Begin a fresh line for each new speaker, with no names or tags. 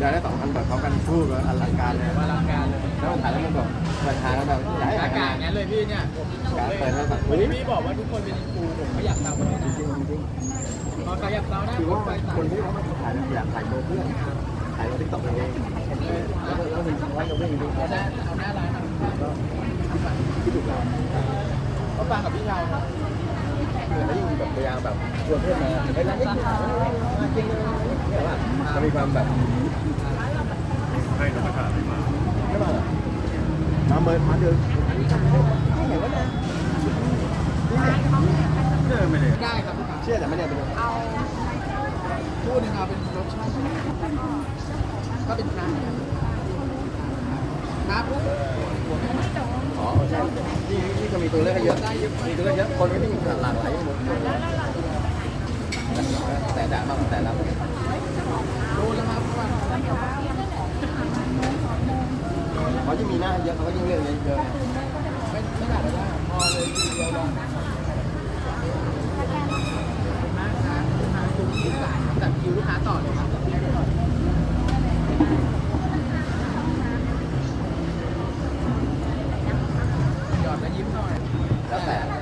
เดี๋ยวได้สองพันแบบพร้อมกันพูดแบบอลังการเลย
อลังการเลย
แล้วมันถ่ายแล้วมันแบบเปิดทางแล้วแบบอยากให้
อา
ถ่าย
กาศงั้นเลยพี่เนี่ยผมผม
การ
เลย
เปิดแล้วแบบ
วัน
เฮ้ย
นี้พี่บอกว่าทุกคนเป็นอินฟูผมไม่อยากตามคนนี้นะ
จริงจริง
พอใครอยากตามหน้า
คือ
ผม
ว่า
ไปสั่ง
คนที่เขามาถ่ายอยากถ่ายโดเพื่อนถ่ายลงทิกตอกเองแล้วแล้วมันร้อยกับเพื่อนจริง
เอาหน้าเอาหน้าร้านทำข้าว
ๆที่ถูกแล้ว
เขาฟังกับพี่ชาวนะ
เหมือนได้ยินแบบพยายามแบบชวนเพื่อนมาเฮ้ยร้านนี้จริงเลยเนี่ยว่าจะมีความแบบ
ให้ธรรมชาติมา
ไม่มาหรอมาเมินมาเดินไม่เห็นว่าเนี่ย
เดินไม่ได้
ได้ครับ
เชื่อแต่ไม่ได้ไปดู
พูดหนึ่งเอาเป็นรสชาติก็เป็นน้ำน้ำปุ๊บ
อ๋อ ใช่ที่ที่ก็มีตัวเลือกให้เยอะมีตัวเลือกเยอะคนก็มีหลากหลายหมดแต่ด่าบ้างแต่ละ
ดูแล้วครับ
เขาจะมีหน้าเยอะเขาก็ยิ่งเลือกเยอะ
ไม่ไม่หนักเลยว่าพอเลยทีเดียวลองมากนะลูกค้าจุ่มลูกสายครับแต่คิวลูกค้าต่อเลยครับห ยิ้มหน่อย
แล้วแต่